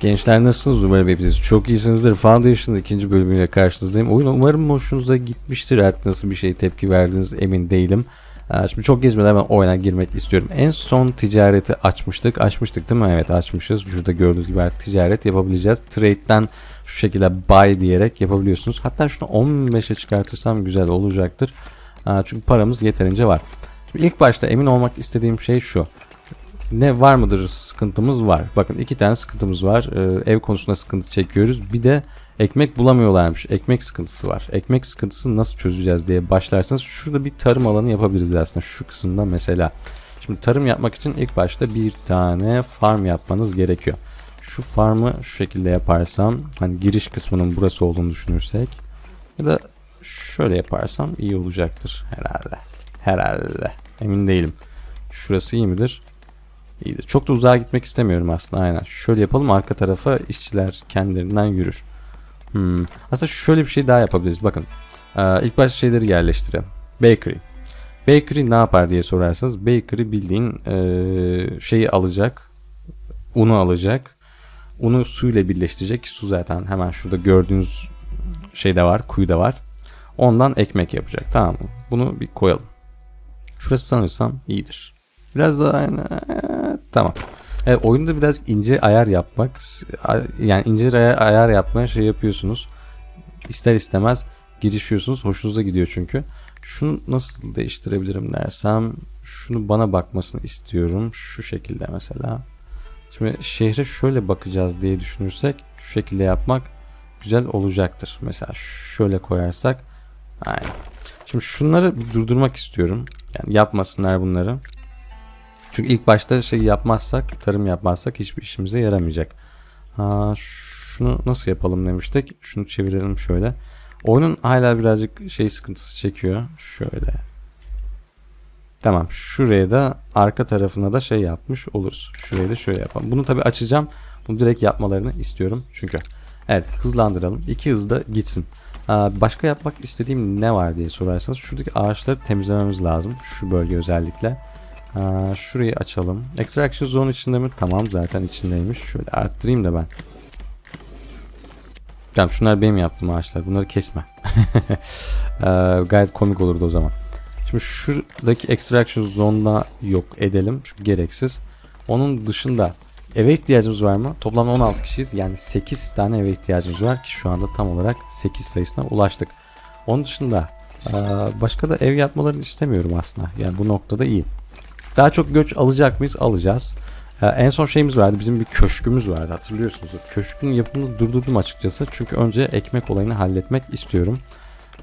Gençler nasılsınız? Umarım hepiniz çok iyisinizdir. Foundation'ın ikinci bölümüyle karşınızdayım. Oyun umarım hoşunuza gitmiştir. Artık nasıl bir şey tepki verdiniz emin değilim. Şimdi çok gezmeden ben oyuna girmek istiyorum. En son ticareti açmıştık. Açmıştık değil mi? Evet açmışız. Şurada gördüğünüz gibi artık ticaret yapabileceğiz. Trade'den şu şekilde buy diyerek yapabiliyorsunuz. Hatta şunu 15'e çıkartırsam güzel olacaktır. Çünkü paramız yeterince var. Şimdi ilk başta emin olmak istediğim şey şu. Ne var mıdır sıkıntımız var. Bakın iki tane sıkıntımız var. Ee, ev konusunda sıkıntı çekiyoruz. Bir de ekmek bulamıyorlarmış. Ekmek sıkıntısı var. Ekmek sıkıntısını nasıl çözeceğiz diye başlarsanız şurada bir tarım alanı yapabiliriz aslında şu kısımda mesela. Şimdi tarım yapmak için ilk başta bir tane farm yapmanız gerekiyor. Şu farmı şu şekilde yaparsam hani giriş kısmının burası olduğunu düşünürsek ya da şöyle yaparsam iyi olacaktır herhalde. Herhalde. Emin değilim. Şurası iyi midir? İyidir. Çok da uzağa gitmek istemiyorum aslında aynen. Şöyle yapalım arka tarafa işçiler kendilerinden yürür. Hmm. Aslında şöyle bir şey daha yapabiliriz. Bakın. Ee, ilk başta şeyleri yerleştirelim. Bakery. Bakery ne yapar diye sorarsanız bakery bildiğin ee, şeyi alacak. Unu alacak. Unu suyla birleştirecek. Ki Su zaten hemen şurada gördüğünüz şeyde var. Kuyuda var. Ondan ekmek yapacak. Tamam mı? Bunu bir koyalım. Şurası sanırsam iyidir. Biraz daha aynı. Tamam. Evet, oyunda birazcık ince ayar yapmak yani ince ayar, ayar yapmaya şey yapıyorsunuz. İster istemez girişiyorsunuz. Hoşunuza gidiyor çünkü. Şunu nasıl değiştirebilirim dersem şunu bana bakmasını istiyorum. Şu şekilde mesela. Şimdi şehre şöyle bakacağız diye düşünürsek şu şekilde yapmak güzel olacaktır. Mesela şöyle koyarsak aynen. Şimdi şunları durdurmak istiyorum. Yani yapmasınlar bunları. Çünkü ilk başta şey yapmazsak, tarım yapmazsak hiçbir işimize yaramayacak. Ha, şunu nasıl yapalım demiştik. Şunu çevirelim şöyle. Oyunun hala birazcık şey sıkıntısı çekiyor. Şöyle. Tamam. Şuraya da arka tarafına da şey yapmış oluruz. Şurayı da şöyle yapalım. Bunu tabi açacağım. Bunu direkt yapmalarını istiyorum. Çünkü evet hızlandıralım. İki hızda gitsin. Başka yapmak istediğim ne var diye sorarsanız şuradaki ağaçları temizlememiz lazım. Şu bölge özellikle. Ha, şurayı açalım. Extraction zone içinde mi? Tamam zaten içindeymiş. Şöyle arttırayım da ben. Tamam şunlar benim yaptığım ağaçlar. Bunları kesme. ee, gayet komik olurdu o zaman. Şimdi şuradaki extraction zone'da yok edelim. Çünkü gereksiz. Onun dışında eve ihtiyacımız var mı? Toplamda 16 kişiyiz. Yani 8 tane eve ihtiyacımız var ki şu anda tam olarak 8 sayısına ulaştık. Onun dışında başka da ev yapmalarını istemiyorum aslında. Yani bu noktada iyi. Daha çok göç alacak mıyız? Alacağız. Ee, en son şeyimiz vardı. Bizim bir köşkümüz vardı. Hatırlıyorsunuz. Köşkün yapımını durdurdum açıkçası. Çünkü önce ekmek olayını halletmek istiyorum.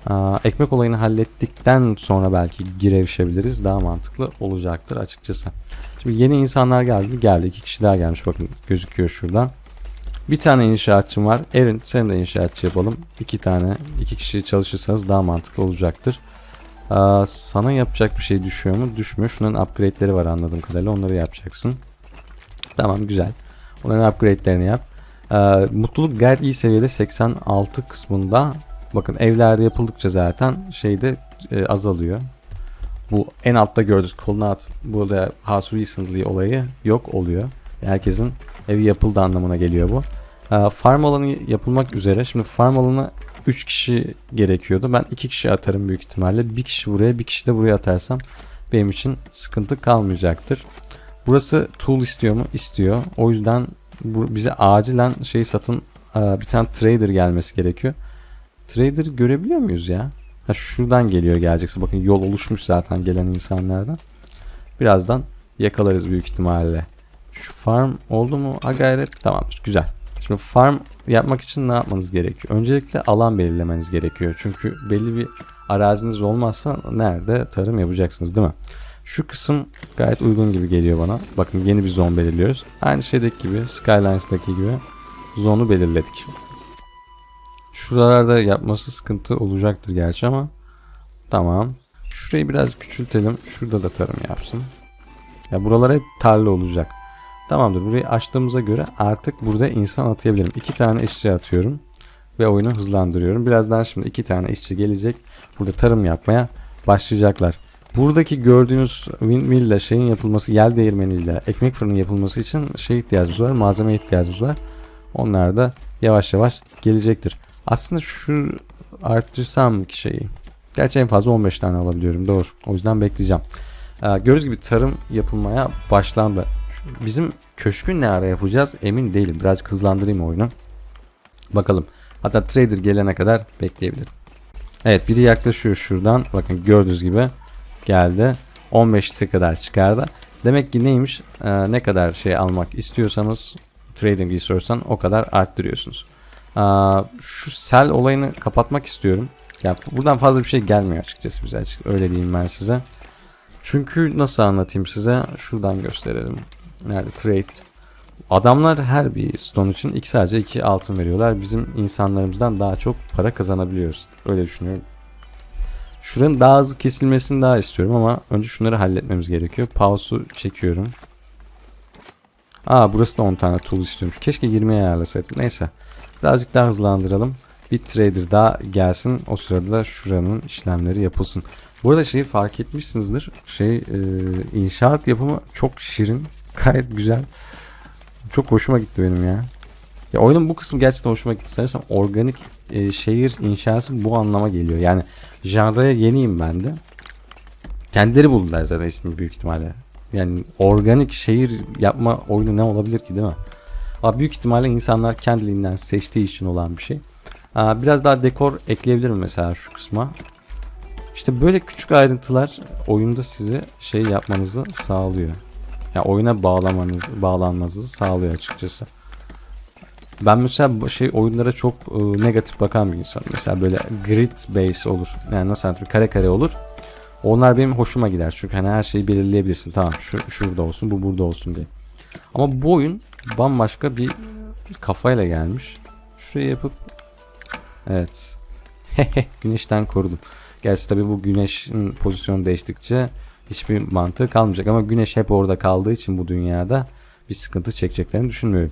Ee, ekmek olayını hallettikten sonra belki girevşebiliriz. Daha mantıklı olacaktır açıkçası. Şimdi yeni insanlar geldi. Geldi. iki kişi daha gelmiş. Bakın gözüküyor şuradan. Bir tane inşaatçım var. Erin sen de inşaatçı yapalım. İki tane. iki kişi çalışırsanız daha mantıklı olacaktır. Sana yapacak bir şey düşüyor mu? Düşmüyor. Şunun upgrade'leri var anladığım kadarıyla. Onları yapacaksın. Tamam güzel. Onların upgrade'lerini yap. Mutluluk gayet iyi seviyede 86 kısmında. Bakın evlerde yapıldıkça zaten şeyde e, azalıyor. Bu en altta gördüğünüz kolunat burada house recently olayı yok oluyor. Herkesin evi yapıldı anlamına geliyor bu. Farm alanı yapılmak üzere. Şimdi farm alanı 3 kişi gerekiyordu. Ben 2 kişi atarım büyük ihtimalle. Bir kişi buraya bir kişi de buraya atarsam benim için sıkıntı kalmayacaktır. Burası tool istiyor mu? İstiyor. O yüzden bu, bize acilen şey satın bir tane trader gelmesi gerekiyor. Trader görebiliyor muyuz ya? Ha şuradan geliyor gelecekse. Bakın yol oluşmuş zaten gelen insanlardan. Birazdan yakalarız büyük ihtimalle. Şu farm oldu mu? Ha gayret tamamdır. Güzel. Şimdi farm yapmak için ne yapmanız gerekiyor? Öncelikle alan belirlemeniz gerekiyor. Çünkü belli bir araziniz olmazsa nerede tarım yapacaksınız değil mi? Şu kısım gayet uygun gibi geliyor bana. Bakın yeni bir zon belirliyoruz. Aynı şeydeki gibi Skylines'daki gibi zonu belirledik. Şuralarda yapması sıkıntı olacaktır gerçi ama tamam. Şurayı biraz küçültelim. Şurada da tarım yapsın. Ya buralar hep tarla olacak. Tamamdır. Burayı açtığımıza göre artık burada insan atayabilirim. İki tane işçi atıyorum. Ve oyunu hızlandırıyorum. Birazdan şimdi iki tane işçi gelecek. Burada tarım yapmaya başlayacaklar. Buradaki gördüğünüz windmill ile şeyin yapılması, yel değirmeniyle ekmek fırının yapılması için şey ihtiyacımız var, malzeme ihtiyacımız var. Onlar da yavaş yavaş gelecektir. Aslında şu arttırsam ki şeyi. Gerçi en fazla 15 tane alabiliyorum doğru. O yüzden bekleyeceğim. Ee, gördüğünüz gibi tarım yapılmaya başlandı. Bizim köşkü ne ara yapacağız emin değilim. Birazcık hızlandırayım oyunu. Bakalım. Hatta trader gelene kadar bekleyebilirim. Evet biri yaklaşıyor şuradan. Bakın gördüğünüz gibi geldi. 15 litre kadar çıkardı. Demek ki neymiş? Ee, ne kadar şey almak istiyorsanız trading resource'dan o kadar arttırıyorsunuz. Aa, şu sell olayını kapatmak istiyorum. Ya buradan fazla bir şey gelmiyor açıkçası bize açık. Öyle diyeyim ben size. Çünkü nasıl anlatayım size? Şuradan gösterelim. Nerede? Trade. Adamlar her bir stone için iki sadece iki altın veriyorlar. Bizim insanlarımızdan daha çok para kazanabiliyoruz. Öyle düşünüyorum. Şuranın daha hızlı kesilmesini daha istiyorum ama önce şunları halletmemiz gerekiyor. Pause'u çekiyorum. Aa burası da 10 tane tool istiyormuş. Keşke 20'ye ayarlasaydım. Neyse. Birazcık daha hızlandıralım. Bir trader daha gelsin. O sırada da şuranın işlemleri yapılsın. Bu arada şeyi fark etmişsinizdir. Şey e, inşaat yapımı çok şirin. Gayet güzel. Çok hoşuma gitti benim ya. Ya oyunun bu kısmı gerçekten hoşuma gitti. Sanırsam organik e, şehir inşası bu anlama geliyor. Yani janraya yeniyim ben de. Kendileri buldular zaten ismi büyük ihtimalle. Yani organik şehir yapma oyunu ne olabilir ki değil mi? Ama büyük ihtimalle insanlar kendiliğinden seçtiği için olan bir şey. Aa, biraz daha dekor ekleyebilirim mesela şu kısma. İşte böyle küçük ayrıntılar oyunda sizi şey yapmanızı sağlıyor. Ya yani oyuna bağlamanız, bağlanmanızı sağlıyor açıkçası. Ben mesela şey oyunlara çok e, negatif bakan bir insanım. Mesela böyle grid base olur. Yani nasıl anlatayım? Kare kare olur. Onlar benim hoşuma gider. Çünkü hani her şeyi belirleyebilirsin. Tamam şu şurada olsun, bu burada olsun diye. Ama bu oyun bambaşka bir kafayla gelmiş. Şurayı yapıp Evet. Güneşten korudum. Gerçi tabii bu güneşin pozisyonu değiştikçe hiçbir mantığı kalmayacak ama güneş hep orada kaldığı için bu dünyada bir sıkıntı çekeceklerini düşünmüyorum.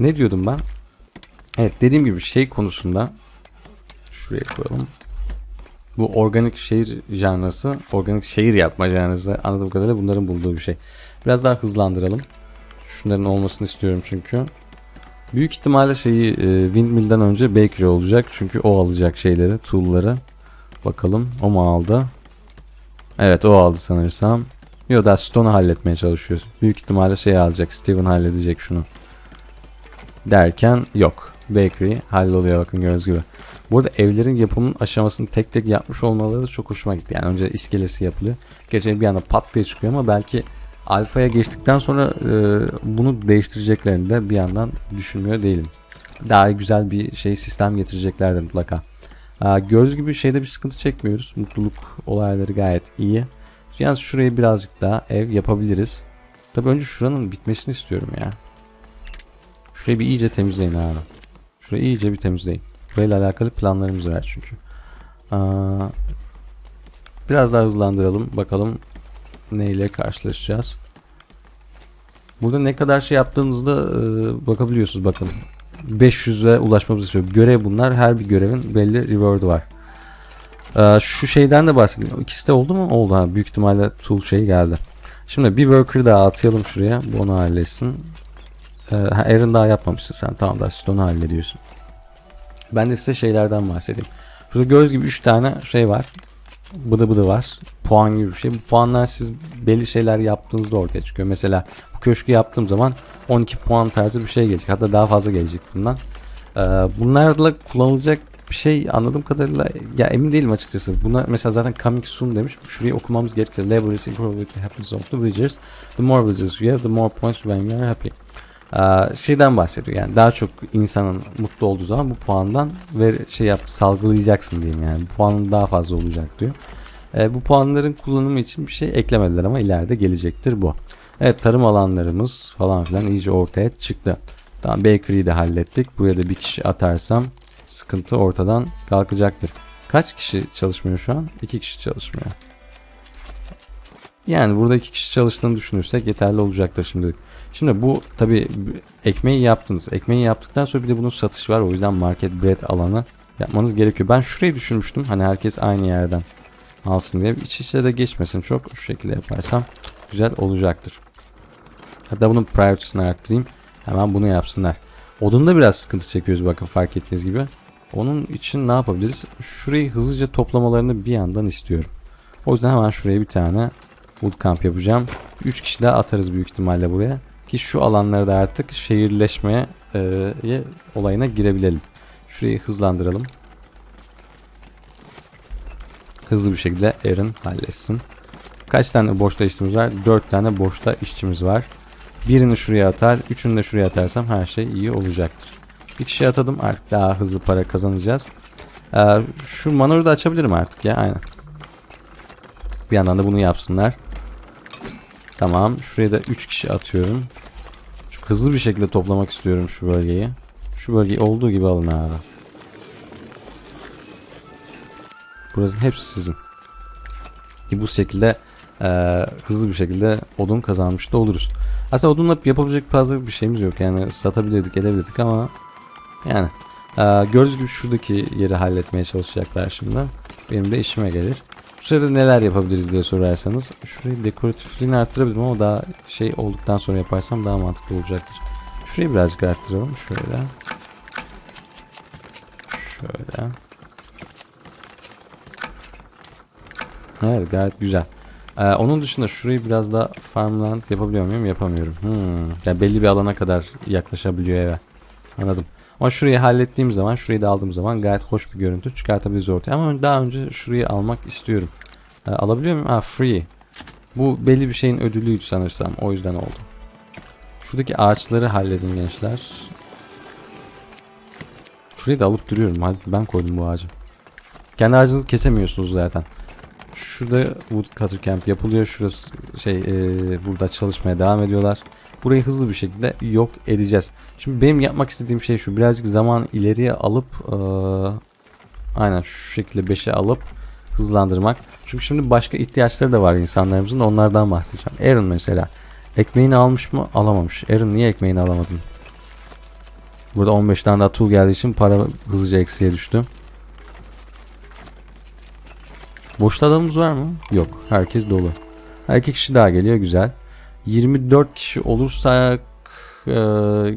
Ne diyordum ben? Evet dediğim gibi şey konusunda şuraya koyalım. Bu organik şehir janrası, organik şehir yapma janrası anladığım kadarıyla bunların bulduğu bir şey. Biraz daha hızlandıralım. Şunların olmasını istiyorum çünkü. Büyük ihtimalle şeyi e, Windmill'den önce Bakery olacak. Çünkü o alacak şeyleri, tool'ları. Bakalım o mu aldı? Evet o aldı sanırsam. Yo da Stone'u halletmeye çalışıyor. Büyük ihtimalle şey alacak. Steven halledecek şunu. Derken yok. Bakery halloluyor bakın gördüğünüz gibi. Bu arada evlerin yapımının aşamasını tek tek yapmış olmaları da çok hoşuma gitti. Yani önce iskelesi yapılıyor. Geçen bir anda pat diye çıkıyor ama belki alfaya geçtikten sonra e, bunu değiştireceklerini de bir yandan düşünmüyor değilim. Daha güzel bir şey sistem getireceklerdir mutlaka. Gördüğünüz gibi şeyde bir sıkıntı çekmiyoruz. Mutluluk olayları gayet iyi. Yalnız şurayı birazcık daha ev yapabiliriz. Tabi önce şuranın bitmesini istiyorum ya. Şurayı bir iyice temizleyin abi. Şurayı iyice bir temizleyin. Burayla alakalı planlarımız var çünkü. Biraz daha hızlandıralım. Bakalım neyle karşılaşacağız. Burada ne kadar şey yaptığınızda e, bakabiliyorsunuz bakın. 500'e ulaşmamızı istiyor. Görev bunlar. Her bir görevin belli reward'u var. Ee, şu şeyden de bahsedeyim. İkisi de oldu mu? Oldu ha. Büyük ihtimalle tool şey geldi. Şimdi bir worker daha atayalım şuraya. Bu onu halletsin. Ee, Aaron daha yapmamışsın sen. Tamam da Stone'u hallediyorsun. Ben de size şeylerden bahsedeyim. Şurada gördüğünüz gibi 3 tane şey var. Bıdı bıdı var. Puan gibi bir şey. Bu puanlar siz belli şeyler yaptığınızda ortaya çıkıyor. Mesela köşkü yaptığım zaman 12 puan tarzı bir şey gelecek. Hatta daha fazla gelecek bundan. Ee, bunlarla kullanılacak bir şey anladığım kadarıyla ya emin değilim açıkçası. Buna mesela zaten coming soon demiş. Şurayı okumamız gerekiyor. Level is improve happiness of the villagers. The more villagers you have, the more points when you are happy. Ee, şeyden bahsediyor yani daha çok insanın mutlu olduğu zaman bu puandan ve şey yap salgılayacaksın diyeyim yani puanın daha fazla olacak diyor. Ee, bu puanların kullanımı için bir şey eklemediler ama ileride gelecektir bu. Evet tarım alanlarımız falan filan iyice ortaya çıktı. Tamam bakery'yi de hallettik. Buraya da bir kişi atarsam sıkıntı ortadan kalkacaktır. Kaç kişi çalışmıyor şu an? İki kişi çalışmıyor. Yani burada iki kişi çalıştığını düşünürsek yeterli olacaktır şimdilik. Şimdi bu tabi ekmeği yaptınız. Ekmeği yaptıktan sonra bir de bunun satışı var. O yüzden market bread alanı yapmanız gerekiyor. Ben şurayı düşünmüştüm. Hani herkes aynı yerden alsın diye. İç içe de geçmesin çok. Şu şekilde yaparsam güzel olacaktır. Hatta bunun priority'sini arttırayım. Hemen bunu yapsınlar. Odunda biraz sıkıntı çekiyoruz bakın fark ettiğiniz gibi. Onun için ne yapabiliriz? Şurayı hızlıca toplamalarını bir yandan istiyorum. O yüzden hemen şuraya bir tane wood camp yapacağım. 3 kişi daha atarız büyük ihtimalle buraya. Ki şu alanlarda artık şehirleşmeye e, olayına girebilelim. Şurayı hızlandıralım. Hızlı bir şekilde Aaron halletsin. Kaç tane boşta işçimiz var? 4 tane boşta işçimiz var. Birini şuraya atar, üçünü de şuraya atarsam her şey iyi olacaktır. Bir kişi atadım artık daha hızlı para kazanacağız. Ee, şu manoru da açabilirim artık ya aynen. Bir yandan da bunu yapsınlar. Tamam şuraya da 3 kişi atıyorum. Çok hızlı bir şekilde toplamak istiyorum şu bölgeyi. Şu bölgeyi olduğu gibi alın abi. Burası hepsi sizin. Ki bu şekilde eee, hızlı bir şekilde odun kazanmış da oluruz. Aslında odunla yapabilecek fazla bir şeyimiz yok. Yani satabilirdik edebilirdik ama yani eee gördüğünüz gibi şuradaki yeri halletmeye çalışacaklar şimdi. Benim de işime gelir. Bu sırada neler yapabiliriz diye sorarsanız şurayı dekoratifliğini arttırabilirim ama daha şey olduktan sonra yaparsam daha mantıklı olacaktır. Şurayı birazcık arttıralım. Şöyle. Şöyle. Evet gayet güzel. Ee, onun dışında şurayı biraz daha farmland yapabiliyor muyum? Yapamıyorum. Hmm. Yani belli bir alana kadar yaklaşabiliyor eve. Anladım. Ama şurayı hallettiğim zaman, şurayı da aldığım zaman gayet hoş bir görüntü çıkartabiliriz ortaya. Ama daha önce şurayı almak istiyorum. Ee, alabiliyor muyum? Ah free. Bu belli bir şeyin ödülüydü sanırsam. O yüzden oldu. Şuradaki ağaçları halledin gençler. Şurayı da alıp duruyorum. Ben koydum bu ağacı. Kendi ağacınızı kesemiyorsunuz zaten. Şurada Woodcutter Camp yapılıyor. Şurası şey e, burada çalışmaya devam ediyorlar. Burayı hızlı bir şekilde yok edeceğiz. Şimdi benim yapmak istediğim şey şu. Birazcık zaman ileriye alıp e, aynen şu şekilde 5'e alıp hızlandırmak. Çünkü şimdi başka ihtiyaçları da var insanlarımızın. Onlardan bahsedeceğim. Aaron mesela. Ekmeğini almış mı? Alamamış. Aaron niye ekmeğini alamadın? Burada 15 tane daha tool geldiği için para hızlıca eksiye düştü. Boşta adamımız var mı? Yok. Herkes dolu. İki kişi daha geliyor. Güzel. 24 kişi olursak e,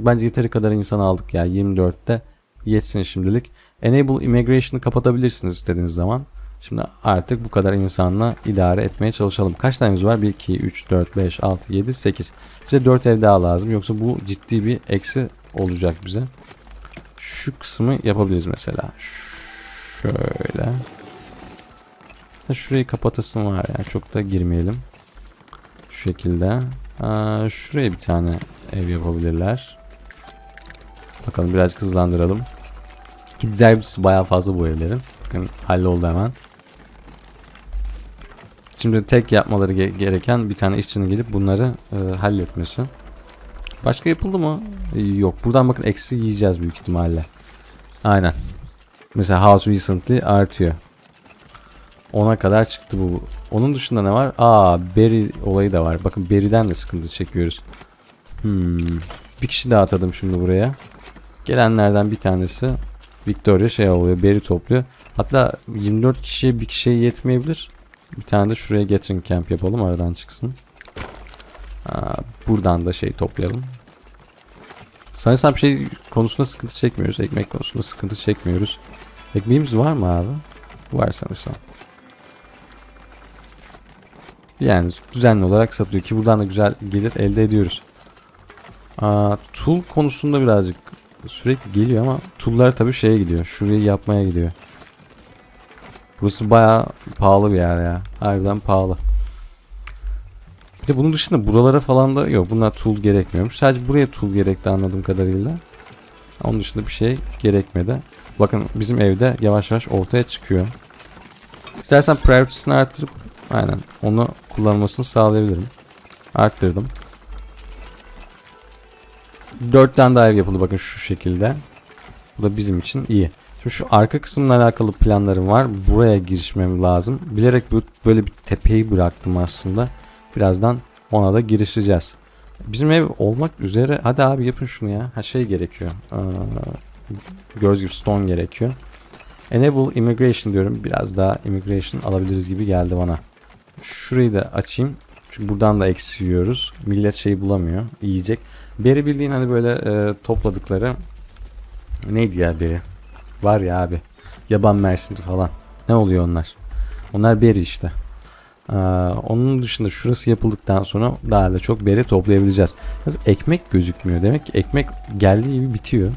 bence yeteri kadar insan aldık ya. 24'te yetsin şimdilik. Enable Immigration'ı kapatabilirsiniz istediğiniz zaman. Şimdi artık bu kadar insanla idare etmeye çalışalım. Kaç tanemiz var? 1, 2, 3, 4, 5, 6, 7, 8. Bize 4 ev daha lazım. Yoksa bu ciddi bir eksi olacak bize. Şu kısmı yapabiliriz mesela. Şöyle. Da şurayı kapatasım var yani çok da girmeyelim. Şu şekilde. Aa, şuraya bir tane ev yapabilirler. Bakalım biraz hızlandıralım. Ki Deservisi bayağı fazla bu evlerin. Bakın halloldu hemen. Şimdi tek yapmaları ge- gereken bir tane işçinin gelip bunları e, halletmesi. Başka yapıldı mı? E, yok. Buradan bakın eksi yiyeceğiz büyük ihtimalle. Aynen. Mesela house recently artıyor. 10'a kadar çıktı bu. Onun dışında ne var? Aa berry olayı da var. Bakın berry'den de sıkıntı çekiyoruz. Hmm. Bir kişi daha atadım şimdi buraya. Gelenlerden bir tanesi Victoria şey oluyor. Berry topluyor. Hatta 24 kişiye bir kişiye yetmeyebilir. Bir tane de şuraya gathering camp yapalım aradan çıksın. Aa, buradan da şey toplayalım. Sanırsam şey konusunda sıkıntı çekmiyoruz. Ekmek konusunda sıkıntı çekmiyoruz. Ekmeğimiz var mı abi? Var sanırsam. Yani düzenli olarak satılıyor ki buradan da güzel gelir elde ediyoruz. Aa, tool konusunda birazcık sürekli geliyor ama tool'lar tabii şeye gidiyor. Şurayı yapmaya gidiyor. Burası bayağı pahalı bir yer ya. Harbiden pahalı. Bir de bunun dışında buralara falan da yok. Bunlar tool gerekmiyormuş. Sadece buraya tool gerekti anladığım kadarıyla. Onun dışında bir şey gerekmedi. Bakın bizim evde yavaş yavaş ortaya çıkıyor. İstersen priority'sini arttırıp aynen onu kullanmasını sağlayabilirim. Arttırdım. 4 tane daha ev yapıldı bakın şu şekilde. Bu da bizim için iyi. Şimdi şu arka kısımla alakalı planlarım var. Buraya girişmem lazım. Bilerek böyle bir tepeyi bıraktım aslında. Birazdan ona da girişeceğiz. Bizim ev olmak üzere. Hadi abi yapın şunu ya. Ha şey gerekiyor. Ee, gördüğünüz gibi stone gerekiyor. Enable immigration diyorum. Biraz daha immigration alabiliriz gibi geldi bana. Şurayı da açayım. Çünkü buradan da eksi yiyoruz. Millet şeyi bulamıyor. Yiyecek. Beri bildiğin hani böyle e, topladıkları Neydi ya beri? Var ya abi. Yaban mersini falan. Ne oluyor onlar? Onlar beri işte. Ee, onun dışında şurası yapıldıktan sonra daha da çok beri toplayabileceğiz. Yalnız ekmek gözükmüyor. Demek ki ekmek geldiği gibi bitiyor.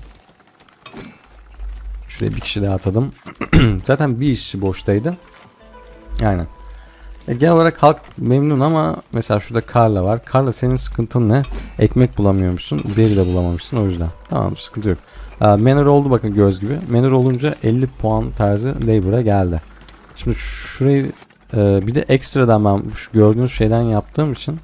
Şuraya bir kişi daha atadım. Zaten bir işçi boştaydı. Aynen. E, genel olarak halk memnun ama mesela şurada Karla var. Karla senin sıkıntın ne? Ekmek bulamıyormuşsun. Beri de bulamamışsın o yüzden. Tamam sıkıntı yok. E, Manor oldu bakın göz gibi. Manor olunca 50 puan tarzı Labor'a geldi. Şimdi şurayı e, bir de ekstradan ben şu gördüğünüz şeyden yaptığım için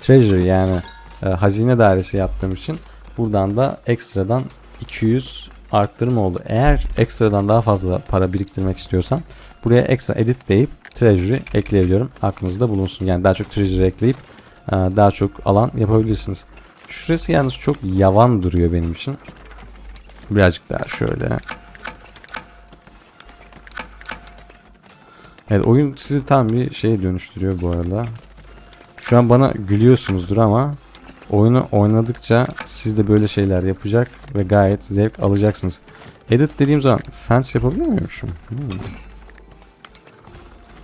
Treasury yani e, hazine dairesi yaptığım için buradan da ekstradan 200 arttırım oldu. Eğer ekstradan daha fazla para biriktirmek istiyorsan buraya ekstra edit deyip treasury ekleyebiliyorum. Aklınızda bulunsun. Yani daha çok treasury ekleyip e, daha çok alan yapabilirsiniz. Şurası yalnız çok yavan duruyor benim için. Birazcık daha şöyle. Evet oyun sizi tam bir şeye dönüştürüyor bu arada. Şu an bana gülüyorsunuzdur ama oyunu oynadıkça siz de böyle şeyler yapacak ve gayet zevk alacaksınız. Edit dediğim zaman fence yapabiliyor muymuşum? Hmm.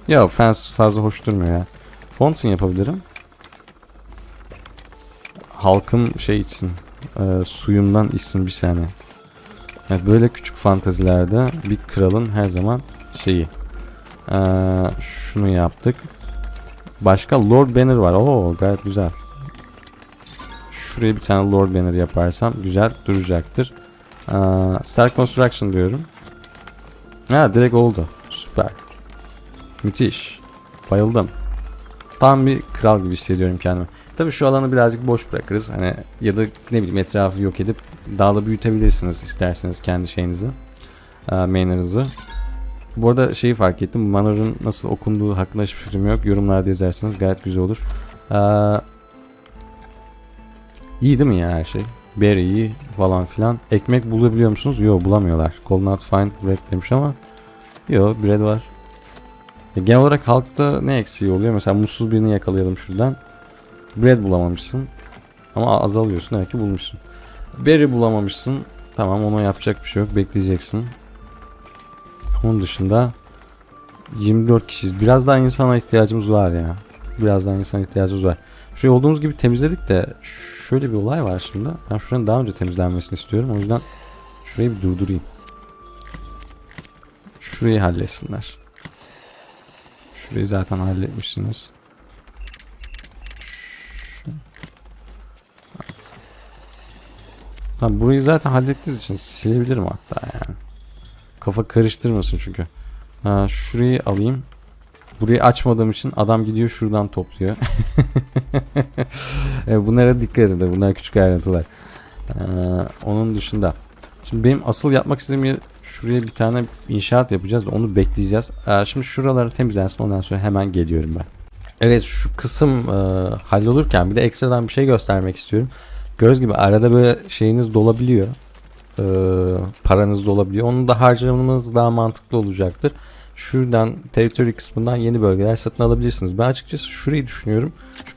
Ya fence fazla hoş durmuyor ya. Fountain yapabilirim. Halkım şey içsin. E, suyumdan içsin bir saniye. Evet, böyle küçük fantazilerde bir kralın her zaman şeyi. E, şunu yaptık. Başka Lord Banner var. Oo gayet güzel. Şuraya bir tane Lord Banner yaparsam güzel duracaktır. Ee, Star Construction diyorum. Ha direkt oldu. Süper. Müthiş. Bayıldım. Tam bir kral gibi hissediyorum kendimi. Tabii şu alanı birazcık boş bırakırız. Hani ya da ne bileyim etrafı yok edip dağla büyütebilirsiniz isterseniz kendi şeyinizi. E, main'ınızı. Bu arada şeyi fark ettim. Manor'un nasıl okunduğu hakkında hiçbir fikrim yok. Yorumlarda yazarsanız gayet güzel olur. Ee, iyi değil mi ya her şey? Berry falan filan. Ekmek bulabiliyor musunuz? Yok bulamıyorlar. Call not find bread demiş ama yok bread var. E, genel olarak halkta ne eksiği oluyor? Mesela mutsuz birini yakalayalım şuradan. Bread bulamamışsın. Ama azalıyorsun demek ki bulmuşsun. Berry bulamamışsın. Tamam ona yapacak bir şey yok. Bekleyeceksin. Onun dışında 24 kişiyiz. Biraz daha insana ihtiyacımız var ya. Biraz daha insana ihtiyacımız var. Şurayı olduğumuz gibi temizledik de şöyle bir olay var şimdi. Ben şuranın daha önce temizlenmesini istiyorum. O yüzden şurayı bir durdurayım. Şurayı halletsinler. Şurayı zaten halletmişsiniz. Ha, burayı zaten hallettiğiniz için silebilirim hatta yani. Kafa karıştırmasın çünkü. Ha, şurayı alayım. Burayı açmadığım için adam gidiyor şuradan topluyor. evet, bunlara dikkat edin. Bunlar küçük ayrıntılar. Ee, onun dışında. Şimdi benim asıl yapmak istediğim şuraya bir tane inşaat yapacağız ve onu bekleyeceğiz. Ee, şimdi şuraları temizlensin ondan sonra hemen geliyorum ben. Evet şu kısım e, hallolurken bir de ekstradan bir şey göstermek istiyorum. Göz gibi arada böyle şeyiniz dolabiliyor. Ee, paranız dolabiliyor. Onu da harcamanız daha mantıklı olacaktır. Şuradan territory kısmından yeni bölgeler satın alabilirsiniz. Ben açıkçası şurayı düşünüyorum.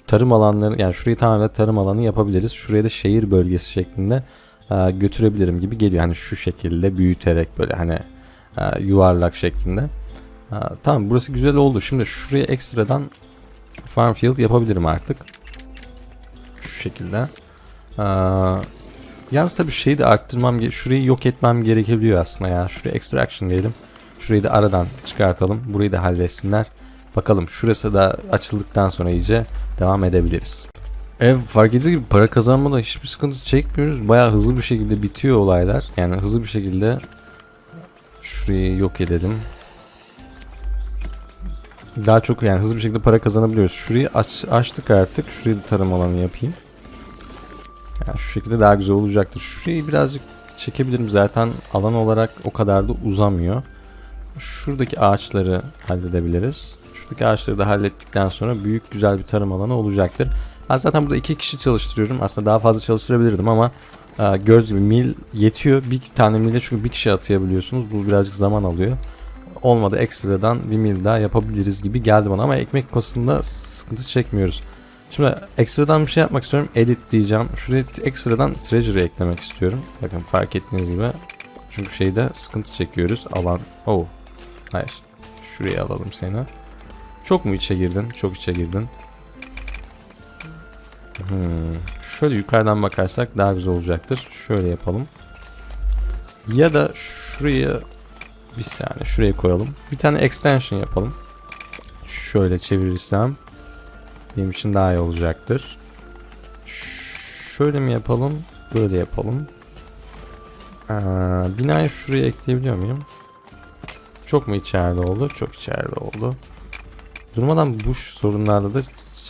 Tarım alanları yani şurayı tamamen tarım alanı yapabiliriz. Şuraya da şehir bölgesi şeklinde e, götürebilirim gibi geliyor. Hani şu şekilde büyüterek böyle hani e, yuvarlak şeklinde. E, tamam burası güzel oldu. Şimdi şuraya ekstradan farm field yapabilirim artık. Şu şekilde. E, yalnız tabii şeyi de arttırmam şurayı yok etmem gerekebiliyor aslında ya. Şuraya extraction diyelim. Şurayı da aradan çıkartalım. Burayı da halletsinler. Bakalım şurası da açıldıktan sonra iyice devam edebiliriz. Ev fark ettiği gibi para kazanmada hiçbir sıkıntı çekmiyoruz. Bayağı hızlı bir şekilde bitiyor olaylar. Yani hızlı bir şekilde şurayı yok edelim. Daha çok yani hızlı bir şekilde para kazanabiliyoruz. Şurayı aç, açtık artık. Şurayı da tarım alanı yapayım. Yani şu şekilde daha güzel olacaktır. Şurayı birazcık çekebilirim. Zaten alan olarak o kadar da uzamıyor. Şuradaki ağaçları halledebiliriz. Şuradaki ağaçları da hallettikten sonra büyük güzel bir tarım alanı olacaktır. Ben zaten burada iki kişi çalıştırıyorum. Aslında daha fazla çalıştırabilirdim ama e, göz gibi mil yetiyor. Bir tane milde çünkü bir kişi atayabiliyorsunuz. Bu birazcık zaman alıyor. Olmadı ekstradan bir mil daha yapabiliriz gibi geldi bana ama ekmek konusunda sıkıntı çekmiyoruz. Şimdi ekstradan bir şey yapmak istiyorum. Edit diyeceğim. Şuraya ekstradan treasury eklemek istiyorum. Bakın fark ettiğiniz gibi Çünkü şeyde sıkıntı çekiyoruz. Alan. Oh. Hayır. Şuraya alalım seni. Çok mu içe girdin? Çok içe girdin. Hmm. Şöyle yukarıdan bakarsak daha güzel olacaktır. Şöyle yapalım. Ya da şuraya bir saniye şuraya koyalım. Bir tane extension yapalım. Şöyle çevirirsem benim için daha iyi olacaktır. Şöyle mi yapalım? Böyle yapalım. Aa, binayı şuraya ekleyebiliyor muyum? Çok mu içeride oldu? Çok içeride oldu. Durmadan bu sorunlarla da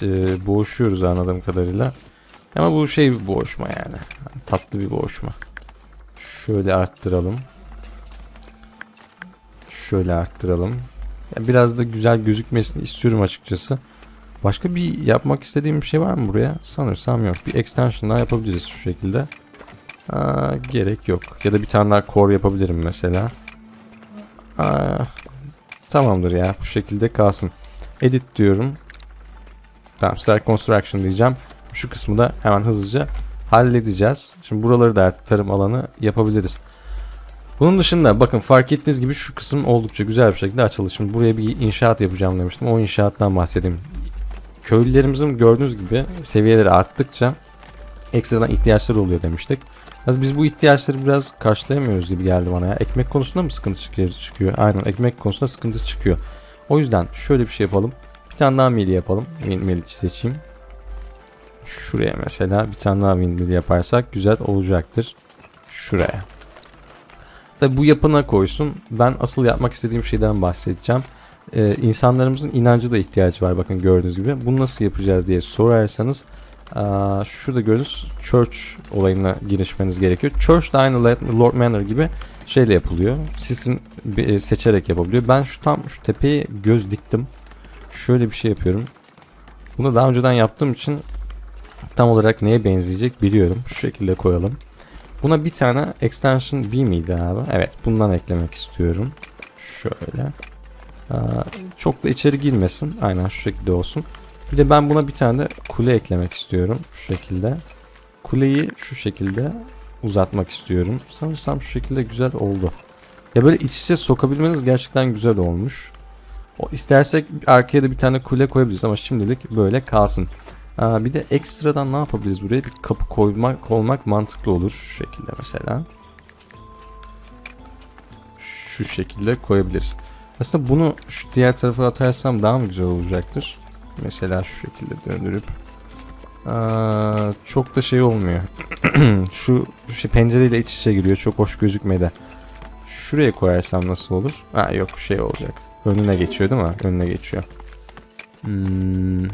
e, boğuşuyoruz anladığım kadarıyla. Ama bu şey bir boğuşma yani. Tatlı bir boğuşma. Şöyle arttıralım. Şöyle arttıralım. Ya biraz da güzel gözükmesini istiyorum açıkçası. Başka bir yapmak istediğim bir şey var mı buraya? Sanırsam yok. Bir extension daha yapabiliriz şu şekilde. Aa, gerek yok. Ya da bir tane daha core yapabilirim mesela. Aa, tamamdır ya. Bu şekilde kalsın. Edit diyorum. Tamam Start Construction diyeceğim. Şu kısmı da hemen hızlıca halledeceğiz. Şimdi buraları da artık tarım alanı yapabiliriz. Bunun dışında bakın fark ettiğiniz gibi şu kısım oldukça güzel bir şekilde açıldı. Şimdi buraya bir inşaat yapacağım demiştim. O inşaattan bahsedeyim. Köylülerimizin gördüğünüz gibi seviyeleri arttıkça ekstradan ihtiyaçları oluyor demiştik. Az biz bu ihtiyaçları biraz karşılayamıyoruz gibi geldi bana ya. Ekmek konusunda mı sıkıntı çıkıyor? Aynen ekmek konusunda sıkıntı çıkıyor. O yüzden şöyle bir şey yapalım. Tane daha mili yapalım. Mil, mil seçeyim. Şuraya mesela bir tane daha windmill yaparsak güzel olacaktır. Şuraya. Tabi bu yapına koysun. Ben asıl yapmak istediğim şeyden bahsedeceğim. Ee, insanlarımızın inancı da ihtiyacı var bakın gördüğünüz gibi. Bunu nasıl yapacağız diye sorarsanız aa, şurada gördüğünüz church olayına girişmeniz gerekiyor. Church da aynı Lord Manor gibi şeyle yapılıyor. Sizin bir- seçerek yapabiliyor. Ben şu tam şu tepeye göz diktim. Şöyle bir şey yapıyorum. Bunu daha önceden yaptığım için tam olarak neye benzeyecek biliyorum. Şu şekilde koyalım. Buna bir tane extension V miydi abi? Evet bundan eklemek istiyorum. Şöyle. Aa, çok da içeri girmesin. Aynen şu şekilde olsun. Bir de ben buna bir tane de kule eklemek istiyorum. Şu şekilde. Kuleyi şu şekilde uzatmak istiyorum. Sanırsam şu şekilde güzel oldu. Ya böyle iç içe sokabilmeniz gerçekten güzel olmuş. O istersek arkaya da bir tane kule koyabiliriz ama şimdilik böyle kalsın. Aa, bir de ekstradan ne yapabiliriz buraya? Bir kapı koymak olmak mantıklı olur şu şekilde mesela. Şu şekilde koyabiliriz. Aslında bunu şu diğer tarafa atarsam daha mı güzel olacaktır? Mesela şu şekilde döndürüp Aa, çok da şey olmuyor. şu şey pencereyle iç içe giriyor. Çok hoş gözükmedi. Şuraya koyarsam nasıl olur? Ha yok şey olacak. Önüne geçiyor değil mi? Önüne geçiyor. Hmm,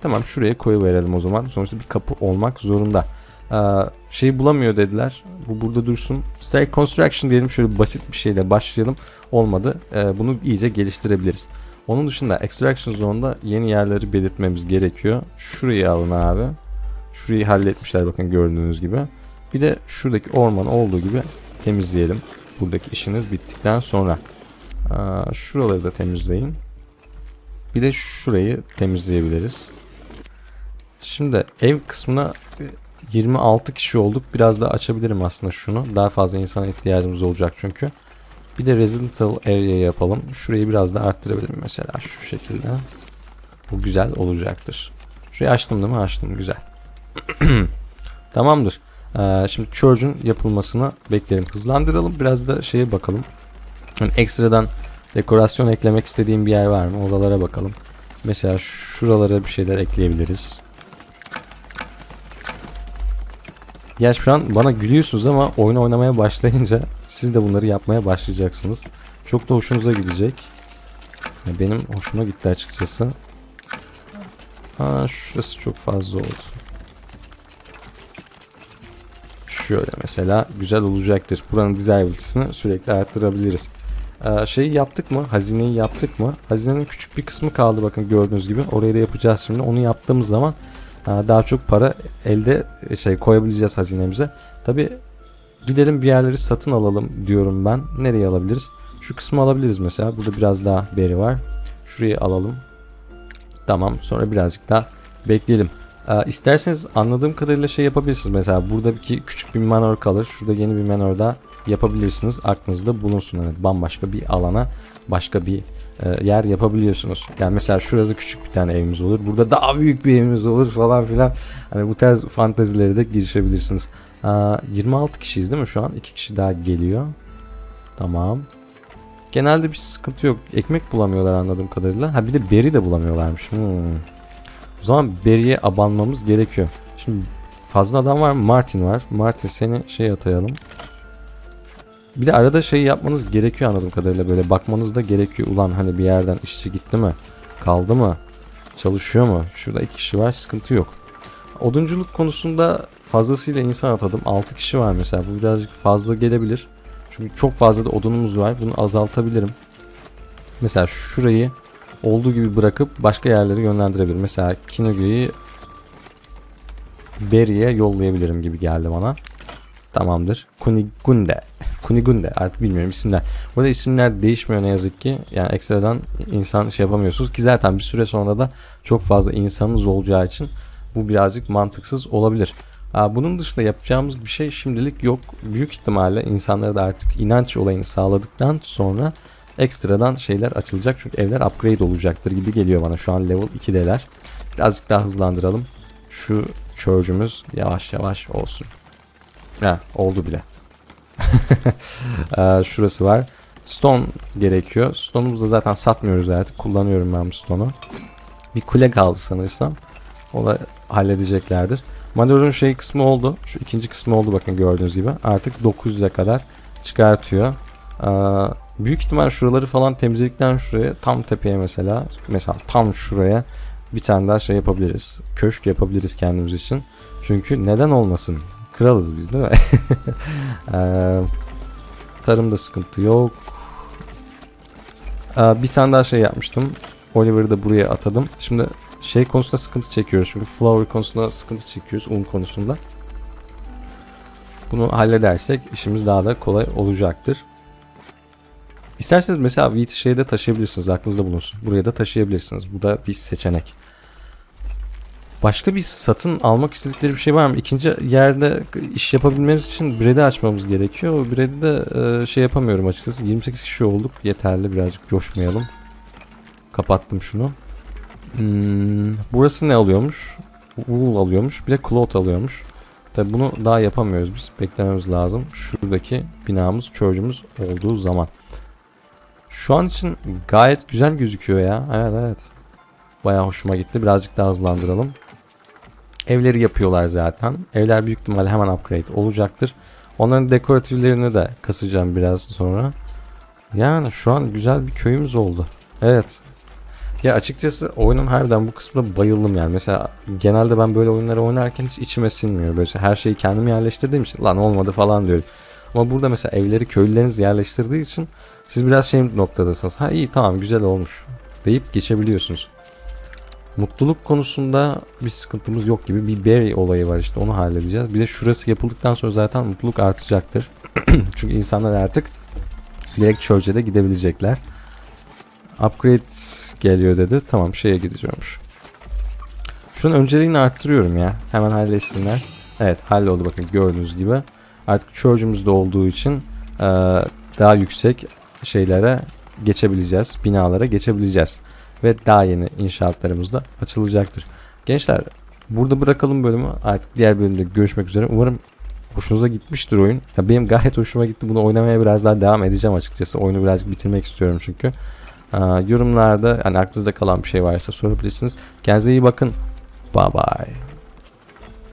Tamam şuraya koyuverelim o zaman. Sonuçta bir kapı olmak zorunda. Ee, şey bulamıyor dediler. Bu burada dursun. Stack Construction diyelim şöyle basit bir şeyle başlayalım. Olmadı. Ee, bunu iyice geliştirebiliriz. Onun dışında Extraction Zone'da yeni yerleri belirtmemiz gerekiyor. Şurayı alın abi. Şurayı halletmişler bakın gördüğünüz gibi. Bir de şuradaki orman olduğu gibi temizleyelim. Buradaki işiniz bittikten sonra. Şuraları da temizleyin. Bir de şurayı temizleyebiliriz. Şimdi ev kısmına 26 kişi olduk. Biraz daha açabilirim aslında şunu. Daha fazla insana ihtiyacımız olacak çünkü. Bir de residential area yapalım. Şurayı biraz da arttırabilirim mesela şu şekilde. Bu güzel olacaktır. Şurayı açtım değil mi? Açtım. Güzel. Tamamdır. Ee, şimdi church'un yapılmasını bekleyelim. Hızlandıralım. Biraz da şeye bakalım. Yani ekstradan dekorasyon eklemek istediğim bir yer var mı? Oralara bakalım. Mesela şuralara bir şeyler ekleyebiliriz. Ya şu an bana gülüyorsunuz ama oyun oynamaya başlayınca siz de bunları yapmaya başlayacaksınız. Çok da hoşunuza gidecek. Benim hoşuma gitti açıkçası. Aa şurası çok fazla oldu. Şöyle mesela güzel olacaktır. Buranın desirability'sini sürekli arttırabiliriz. Ee, şeyi yaptık mı? Hazineyi yaptık mı? Hazinenin küçük bir kısmı kaldı bakın gördüğünüz gibi. Orayı da yapacağız şimdi. Onu yaptığımız zaman e, daha çok para elde e, şey koyabileceğiz hazinemize. Tabi gidelim bir yerleri satın alalım diyorum ben. Nereye alabiliriz? Şu kısmı alabiliriz mesela. Burada biraz daha beri var. Şurayı alalım. Tamam. Sonra birazcık daha bekleyelim. Ee, isterseniz anladığım kadarıyla şey yapabilirsiniz. Mesela burada bir küçük bir manor kalır. Şurada yeni bir manor daha yapabilirsiniz. Aklınızda bulunsun. Hani bambaşka bir alana başka bir e, yer yapabiliyorsunuz. Yani mesela şurada küçük bir tane evimiz olur. Burada daha büyük bir evimiz olur falan filan. Hani bu tarz fantezilere de girişebilirsiniz. Aa, 26 kişiyiz değil mi şu an? 2 kişi daha geliyor. Tamam. Genelde bir sıkıntı yok. Ekmek bulamıyorlar anladığım kadarıyla. Ha bir de beri de bulamıyorlarmış. Hmm. O zaman beriye abanmamız gerekiyor. Şimdi fazla adam var mı? Martin var. Martin seni şey atayalım. Bir de arada şey yapmanız gerekiyor anladığım kadarıyla böyle bakmanız da gerekiyor. Ulan hani bir yerden işçi gitti mi? Kaldı mı? Çalışıyor mu? Şurada iki kişi var sıkıntı yok. Odunculuk konusunda fazlasıyla insan atadım. 6 kişi var mesela. Bu birazcık fazla gelebilir. Çünkü çok fazla da odunumuz var. Bunu azaltabilirim. Mesela şurayı olduğu gibi bırakıp başka yerlere yönlendirebilirim. Mesela Kinogu'yu Berry'e yollayabilirim gibi geldi bana. Tamamdır. Kunigunde. Kunigunde artık bilmiyorum isimler. Burada isimler değişmiyor ne yazık ki. Yani ekstradan insan şey yapamıyorsunuz ki zaten bir süre sonra da çok fazla insanınız olacağı için bu birazcık mantıksız olabilir. Bunun dışında yapacağımız bir şey şimdilik yok. Büyük ihtimalle insanlara da artık inanç olayını sağladıktan sonra ekstradan şeyler açılacak. Çünkü evler upgrade olacaktır gibi geliyor bana. Şu an level 2'deler. Birazcık daha hızlandıralım. Şu church'ümüz yavaş yavaş olsun. Ha, oldu bile. Ee, şurası var. Stone gerekiyor. Stone'umuzu da zaten satmıyoruz artık. Kullanıyorum ben bu stone'u. Bir kule kaldı sanırsam. O da halledeceklerdir. Mandalor'un şey kısmı oldu. Şu ikinci kısmı oldu bakın gördüğünüz gibi. Artık 900'e kadar çıkartıyor. Ee, büyük ihtimal şuraları falan temizledikten şuraya tam tepeye mesela mesela tam şuraya bir tane daha şey yapabiliriz. Köşk yapabiliriz kendimiz için. Çünkü neden olmasın? Kralız biz değil mi? ee, tarımda sıkıntı yok. Ee, bir tane daha şey yapmıştım. Oliver'ı da buraya atadım. Şimdi şey konusunda sıkıntı çekiyoruz. Çünkü flour konusunda sıkıntı çekiyoruz. Un konusunda. Bunu halledersek işimiz daha da kolay olacaktır. İsterseniz mesela wheat şeyde taşıyabilirsiniz. Aklınızda bulunsun. Buraya da taşıyabilirsiniz. Bu da bir seçenek. Başka bir satın almak istedikleri bir şey var mı? İkinci yerde iş yapabilmemiz için bread'i açmamız gerekiyor. O de e, şey yapamıyorum açıkçası. 28 kişi olduk. Yeterli birazcık coşmayalım. Kapattım şunu. Hmm, burası ne alıyormuş? Wool alıyormuş. Bir de cloth alıyormuş. Tabi bunu daha yapamıyoruz biz. Beklememiz lazım. Şuradaki binamız, church'ümüz olduğu zaman. Şu an için gayet güzel gözüküyor ya. Evet evet. Bayağı hoşuma gitti. Birazcık daha hızlandıralım. Evleri yapıyorlar zaten. Evler büyük ihtimalle hemen upgrade olacaktır. Onların dekoratiflerini de kasacağım biraz sonra. Yani şu an güzel bir köyümüz oldu. Evet. Ya açıkçası oyunun harbiden bu kısmına bayıldım yani. Mesela genelde ben böyle oyunları oynarken hiç içime sinmiyor. Böyle her şeyi kendim yerleştirdiğim için lan olmadı falan diyorum. Ama burada mesela evleri köylüleriniz yerleştirdiği için siz biraz şey noktadasınız. Ha iyi tamam güzel olmuş deyip geçebiliyorsunuz. Mutluluk konusunda bir sıkıntımız yok gibi bir berry olayı var işte onu halledeceğiz. Bir de şurası yapıldıktan sonra zaten mutluluk artacaktır. Çünkü insanlar artık direkt church'e de gidebilecekler. Upgrade geliyor dedi. Tamam şeye gideceğimmiş. Şunun önceliğini arttırıyorum ya. Hemen halletsinler. Evet halloldu bakın gördüğünüz gibi. Artık church'ümüzde olduğu için daha yüksek şeylere geçebileceğiz. Binalara geçebileceğiz. Ve daha yeni inşaatlarımız da açılacaktır. Gençler burada bırakalım bölümü. Artık diğer bölümde görüşmek üzere. Umarım hoşunuza gitmiştir oyun. Ya benim gayet hoşuma gitti. Bunu oynamaya biraz daha devam edeceğim açıkçası. Oyunu birazcık bitirmek istiyorum çünkü. Ee, yorumlarda hani aklınızda kalan bir şey varsa sorabilirsiniz. Kendinize iyi bakın. Bye bye.